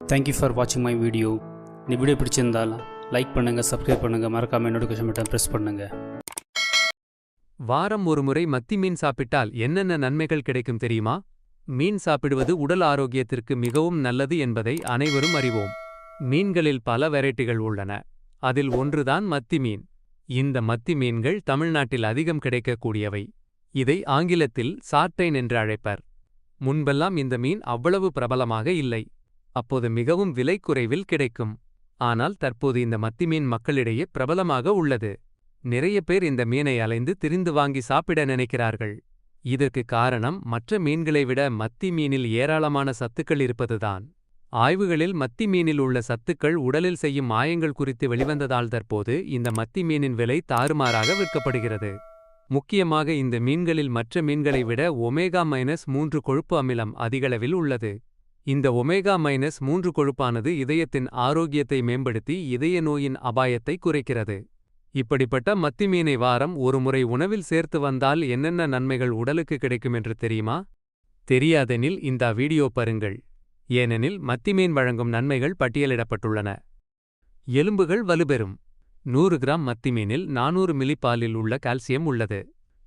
Thank you for வாட்சிங் my video இந்த video பிடிச்சிருந்தால் லைக் பண்ணுங்கள் சப்ஸ்கிரைப் பண்ணுங்கள் மறக்காமல் நோட்டிஃபிகேஷன் பட்டன் ப்ரெஸ் பண்ணுங்கள் வாரம் ஒருமுறை மத்தி மீன் சாப்பிட்டால் என்னென்ன நன்மைகள் கிடைக்கும் தெரியுமா? மீன் சாப்பிடுவது உடல் ஆரோக்கியத்திற்கு மிகவும் நல்லது என்பதை அனைவரும் அறிவோம். மீன்களில் பல வெரைட்டிகள் உள்ளன. அதில் ஒன்றுதான் மத்தி மீன். இந்த மத்தி மீன்கள் தமிழ்நாட்டில் அதிகம் கிடைக்கக்கூடியவை. இதை ஆங்கிலத்தில் சார்டைன் என்று அழைப்பர். முன்பெல்லாம் இந்த மீன் அவ்வளவு பிரபலமாக இல்லை. அப்போது மிகவும் விலை குறைவில் கிடைக்கும். ஆனால் தற்போது இந்த மத்தி மீன் மக்களிடையே பிரபலமாக உள்ளது. நிறைய பேர் இந்த மீனை அலைந்து திரிந்து வாங்கி சாப்பிட நினைக்கிறார்கள். இதற்கு காரணம் மற்ற மீன்களை விட மத்தி மீனில் ஏராளமான சத்துக்கள் இருப்பதுதான். ஆய்வுகளில் மத்தி மீனில் உள்ள சத்துக்கள் உடலில் செய்யும் மாயங்கள் குறித்து வெளிவந்ததால் தற்போது இந்த மத்தி மீனின் விலை தாறுமாறாக விற்கப்படுகிறது. முக்கியமாக இந்த மீன்களில் மற்ற மீன்களை விட ஒமேகா மைனஸ் மூன்று கொழுப்பு அமிலம் அதிகளவில் உள்ளது. இந்த ஒமேகா மைனஸ் மூன்று கொழுப்பானது இதயத்தின் ஆரோக்கியத்தை மேம்படுத்தி இதய நோயின் அபாயத்தை குறைக்கிறது. இப்படிப்பட்ட மத்தி மீனை வாரம் ஒருமுறை உணவில் சேர்த்து வந்தால் என்னென்ன நன்மைகள் உடலுக்கு கிடைக்கும் என்று தெரியுமா? தெரியாதெனில் இந்த வீடியோ பாருங்கள். ஏனெனில் மத்தி மீன் வழங்கும் நன்மைகள் பட்டியலிடப்பட்டுள்ளன. எலும்புகள் வலுபெறும் நூறு கிராம் மத்தி மீனில் நானூறு மில்லி பாலில் உள்ள கால்சியம் உள்ளது.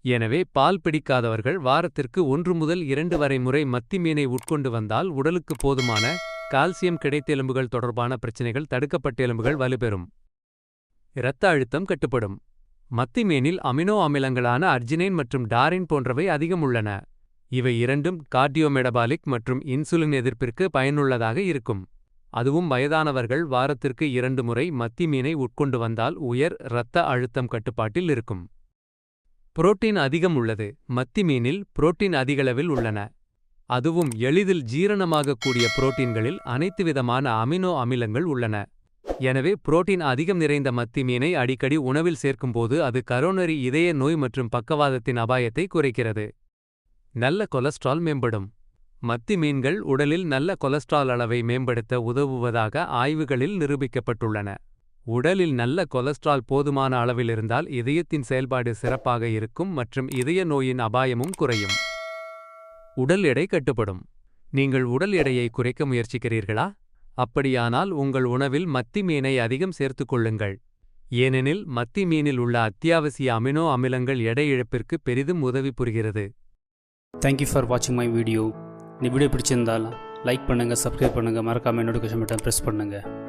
எனவே பால் பிடிக்காதவர்கள் வாரத்திற்கு ஒன்று முதல் இரண்டு வரை முறை மத்தி மீனை உட்கொண்டு வந்தால் உடலுக்கு போதுமான கால்சியம் கிடைத்தெலும்புகள் தொடர்பான பிரச்சினைகள் தடுக்கப்பட்ட எலும்புகள் வலுப்பெறும். இரத்த அழுத்தம் கட்டுப்படும். மத்தி மீனில் அமினோ அமிலங்களான அர்ஜினைன் மற்றும் டாரின் போன்றவை அதிகம் உள்ளன. இவை இரண்டும் கார்டியோமெடபாலிக் மற்றும் இன்சுலின் எதிர்ப்பிற்கு பயனுள்ளதாக இருக்கும். அதுவும் வயதானவர்கள் வாரத்திற்கு இரண்டு முறை மத்தி மீனை உட்கொண்டு வந்தால் உயர் இரத்த அழுத்தம் கட்டுப்பாட்டில் இருக்கும். புரோட்டீன் அதிகம் உள்ளது. மத்தி மீனில் புரோட்டீன் அதிகளவில் உள்ளன. அதுவும் எளிதில் ஜீரணமாகக்கூடிய புரோட்டீன்களில் அனைத்து விதமான அமினோ அமிலங்கள் உள்ளன. எனவே புரோட்டீன் அதிகம் நிறைந்த மத்தி மீனை அடிக்கடி உணவில் சேர்க்கும்போது அது கரோனரி இதய நோய் மற்றும் பக்கவாதத்தின் அபாயத்தை குறைக்கிறது. நல்ல கொலஸ்ட்ரால் மேம்படும். மத்தி மீன்கள் உடலில் நல்ல கொலஸ்ட்ரால் அளவை மேம்படுத்த உதவுவதாக ஆய்வுகளில் நிரூபிக்கப்பட்டுள்ளன. உடலில் நல்ல கொலஸ்ட்ரால் போதுமான அளவில் இருந்தால் இதயத்தின் செயல்பாடு சிறப்பாக இருக்கும் மற்றும் இதய நோயின் அபாயமும் குறையும். உடல் எடை கட்டுப்படும். நீங்கள் உடல் எடையை குறைக்க முயற்சிக்கிறீர்களா? அப்படியானால் உங்கள் உணவில் மத்தி மீனை அதிகம் சேர்த்து கொள்ளுங்கள். ஏனெனில் மத்தி மீனில் உள்ள அத்தியாவசிய அமினோ அமிலங்கள் எடை இழப்பிற்கு பெரிதும் உதவி புரிகிறது. தேங்க்யூ ஃபார் வாட்சிங் மை வீடியோ இந்த வீடியோ பிடிச்சிருந்தால் லைக் பண்ணுங்கள் சப்ஸ்கிரைப் பண்ணுங்கள் மறக்காமல் நோட்டிஃபிகேஷன் பட்டன் ப்ரெஸ் பண்ணுங்கள்